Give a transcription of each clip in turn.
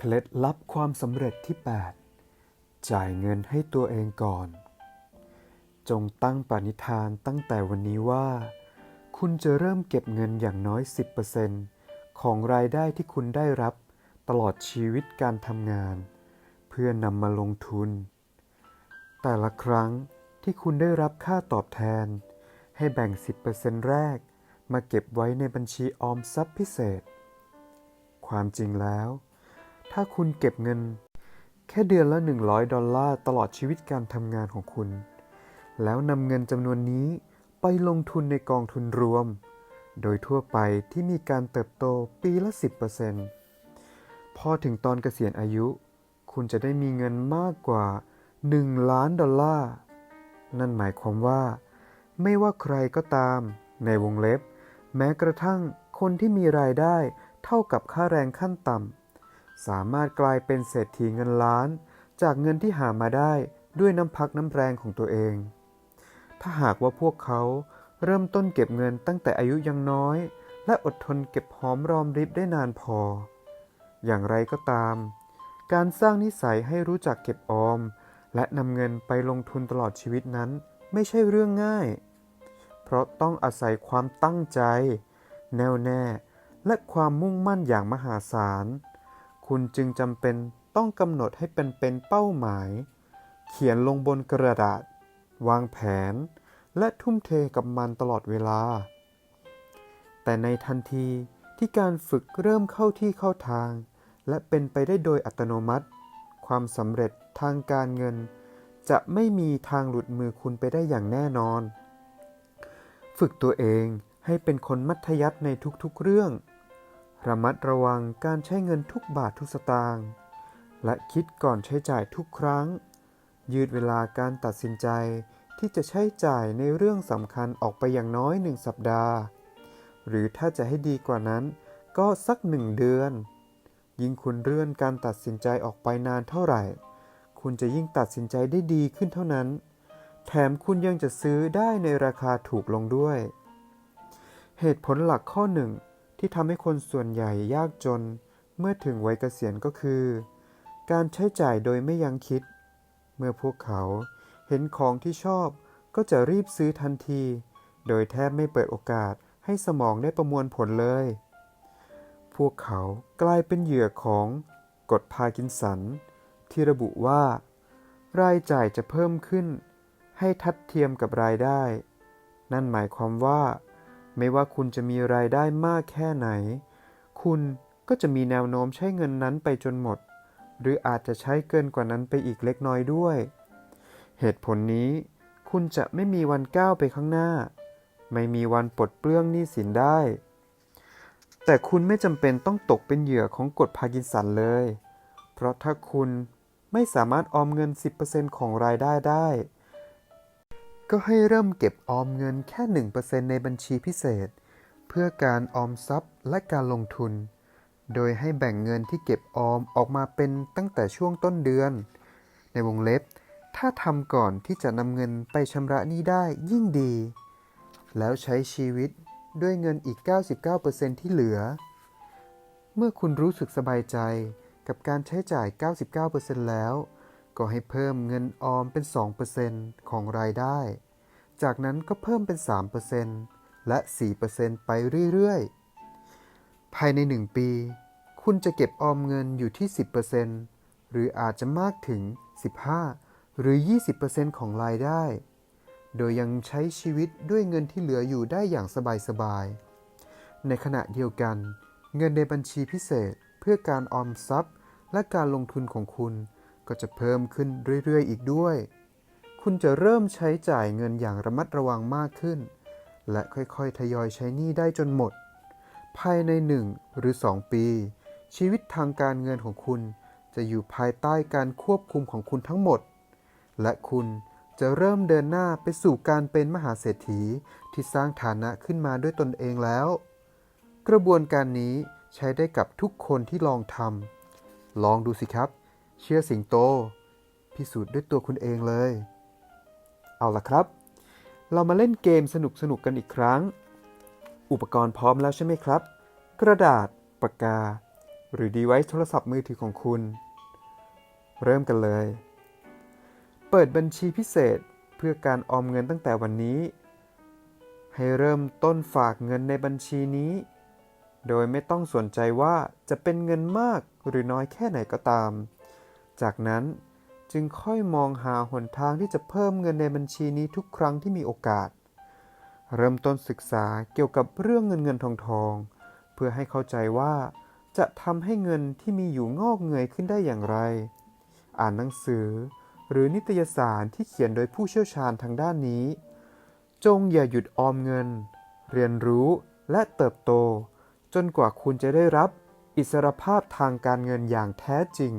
เคล็ดลับความสำเร็จที่ 8 จ่ายเงินให้ตัวเองก่อน จงตั้งปณิธานตั้งแต่วันนี้ว่า คุณจะเริ่มเก็บเงินอย่างน้อย 10%ของรายได้ที่คุณได้รับตลอดชีวิตการทำงาน เพื่อนำมาลงทุน แต่ละครั้งที่คุณได้รับค่าตอบแทน ให้แบ่ง 10%แรก มาเก็บไว้ในบัญชีออมทรัพย์พิเศษ ความจริงแล้ว ถ้าคุณเก็บเงิน แค่เดือนละ 100 ดอลลาร์ตลอดชีวิตการทำงานของคุณ แล้วนำเงินจำนวนนี้ไปลงทุนในกองทุนรวม โดยทั่วไปที่มีการเติบโตปีละ 10%พอถึงตอนเกษียณอายุ คุณจะได้มีเงินมากกว่า 1 ล้านดอลลาร์ นั่นหมายความว่า ไม่ว่าใครก็ตาม ในวงเล็บ แม้กระทั่งคนที่มีรายได้เท่ากับค่าแรงขั้นต่ำ สามารถกลายเป็นเศรษฐีเงินล้าน จากเงินที่หามาได้ด้วยน้ำพักน้ำแรงของตัวเอง ถ้าหากว่าพวกเขาเริ่มต้นเก็บเงินตั้งแต่อายุยังน้อย และอดทนเก็บหอมรอมริบได้นานพอ อย่างไรก็ตาม การสร้างนิสัยให้รู้จักเก็บออม และนำเงินไปลงทุนตลอดชีวิตนั้นไม่ใช่เรื่องง่าย เพราะต้องอาศัยความตั้งใจ แน่วแน่ และความมุ่งมั่นอย่างมหาศาล คุณจึงจำเป็นต้องกำหนดให้เป็นเป็นเป้าหมาย เขียนลงบนกระดาษ วางแผน และทุ่มเทกับมันตลอดเวลา แต่ในทันทีที่การฝึกเริ่มเข้าที่เข้าทาง และเป็นไปได้โดยอัตโนมัติ ความสำเร็จทางการเงิน จะไม่มีทางหลุดมือคุณไปได้อย่างแน่นอน ฝึกตัวเองให้เป็นคนมัธยัสถ์ในทุกๆเรื่อง ระมัดระวังการใช้เงินทุกบาททุกสตางค์และคิดก่อนใช้จ่ายทุกครั้ง ยืดเวลาการตัดสินใจที่จะใช้จ่ายในเรื่องสำคัญออกไปอย่างน้อยหนึ่งสัปดาห์ หรือถ้าจะให้ดีกว่านั้น ก็สักหนึ่งเดือน ยิ่งคุณเลื่อนการตัดสินใจออกไปนานเท่าไหร่ คุณจะยิ่งตัดสินใจได้ดีขึ้นเท่านั้น แถมคุณยังจะซื้อได้ในราคาถูกลงด้วย เหตุผลหลักข้อหนึ่ง ที่ทำให้คนส่วนใหญ่ยากจน เมื่อถึงวัยเกษียณก็คือ การใช้จ่ายโดยไม่ยังคิด เมื่อพวกเขาเห็นของที่ชอบก็จะรีบซื้อทันที โดยแทบไม่เปิดโอกาสให้สมองได้ประมวลผลเลย พวกเขากลายเป็นเหยื่อของกฎพากินสัน ที่ระบุว่า รายจ่ายจะเพิ่มขึ้น ให้ทัดเทียมกับรายได้ นั่นหมายความว่า ไม่ว่าคุณจะมีรายได้มากแค่ไหน คุณก็จะมีแนวโน้มใช้เงินนั้นไปจนหมด หรืออาจจะใช้เกินกว่านั้นไปอีกเล็กน้อยด้วย เหตุผลนี้ คุณจะไม่มีวันก้าวไปข้างหน้า ไม่มีวันปลดเปลื้องหนี้สินได้ แต่คุณไม่จำเป็นต้องตกเป็นเหยื่อของกฎพาร์กินสันเลย เพราะถ้าคุณไม่สามารถออมเงิน 10%ของรายได้ได้ ก็ให้เริ่มเก็บออมเงินแค่ 1%ในบัญชีพิเศษ เพื่อการออมทรัพย์และการลงทุน โดยให้แบ่งเงินที่เก็บออมออกมาเป็นตั้งแต่ช่วงต้นเดือน ในวงเล็บ ถ้าทำก่อนที่จะนำเงินไปชำระหนี้ได้ยิ่งดี แล้วใช้ชีวิตด้วยเงินอีก 99%ที่เหลือ เมื่อคุณรู้สึกสบายใจกับการใช้จ่าย 99%แล้ว ก็ให้เพิ่มเงินออมเป็น 2%ของรายได้ จากนั้นก็เพิ่มเป็น 3%และ 4%ไปเรื่อยๆ ภายใน 1 ปี คุณจะเก็บออมเงินอยู่ที่ 10%หรืออาจจะมากถึง 15 หรือ 20%ของรายได้ โดยยังใช้ชีวิตด้วยเงินที่เหลืออยู่ได้อย่างสบายๆ ในขณะเดียวกัน เงินในบัญชีพิเศษเพื่อการออมทรัพย์และการลงทุนของคุณ ก็จะเพิ่มขึ้นเรื่อยๆ อีกด้วย คุณจะเริ่มใช้จ่ายเงินอย่างระมัดระวังมากขึ้น และค่อยๆ ทยอยใช้หนี้ได้จนหมด ภายใน 1 หรือ 2 ปี ชีวิตทางการเงินของคุณจะอยู่ภายใต้การควบคุมของคุณทั้งหมด และคุณจะเริ่มเดินหน้าไปสู่การเป็นมหาเศรษฐีที่สร้างฐานะขึ้นมาด้วยตนเองแล้ว กระบวนการนี้ใช้ได้กับทุกคนที่ลองทำลองดูสิครับ เชื่อสิงโต พิสูจน์ด้วยตัวคุณเองเลย เอาล่ะครับ เรามาเล่นเกมสนุกๆกกันอีกครั้ง อุปกรณ์พร้อมแล้วใช่ไหมครับ กระดาษ ปากกา หรือ device โทรศัพท์มือถือของคุณ เริ่มกันเลย เปิดบัญชีพิเศษเพื่อการออมเงินตั้งแต่วันนี้ ให้เริ่มต้นฝากเงินในบัญชีนี้ โดยไม่ต้องสนใจว่าจะเป็นเงินมากหรือน้อยแค่ไหนก็ตาม จากนั้นจึงค่อยมองหาหนทางที่จะเพิ่มเงินในบัญชีนี้ทุกครั้งที่มีโอกาส เริ่มต้นศึกษาเกี่ยวกับเรื่องเงินเงินทองทอง เพื่อให้เข้าใจว่า จะทำให้เงินที่มีอยู่งอกเงยขึ้นได้อย่างไร อ่านหนังสือ หรือนิตยสารที่เขียนโดยผู้เชี่ยวชาญทางด้านนี้ จงอย่าหยุดออมเงิน เรียนรู้และเติบโต จนกว่าคุณจะได้รับอิสรภาพทางการเงินอย่างแท้จริง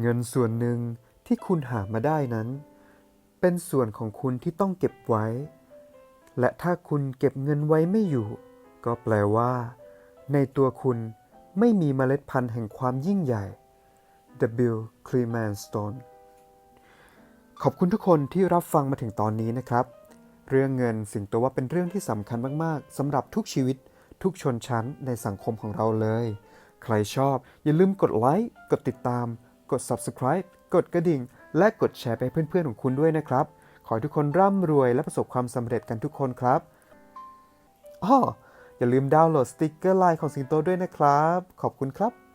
เงินส่วนหนึ่งที่คุณหามาได้นั้น เป็นส่วนของคุณที่ต้องเก็บไว้ และถ้าคุณเก็บเงินไว้ไม่อยู่ ก็แปลว่า ในตัวคุณไม่มีเมล็ดพันธุ์แห่งความยิ่งใหญ่ W. Cleman Stone ขอบคุณทุกคนที่รับฟังมาถึงตอนนี้นะครับ เรื่องเงินสิ่งตัวว่าเป็นเรื่องที่สำคัญมากๆสำหรับทุกชีวิต ทุกชนชั้นในสังคมของเราเลย ใครชอบอย่าลืมกดไลค์กดติดตาม กด Subscribe กดกระดิ่ง และกดแชร์ไปเพื่อนๆของคุณด้วยนะครับ ขอให้ทุกคนร่ำรวยและประสบความสำเร็จกันทุกคนครับอ้ออย่าลืมดาวน์โหลดสติกเกอร์ไลน์ของสิงโตด้วยนะครับ ขอบคุณครับ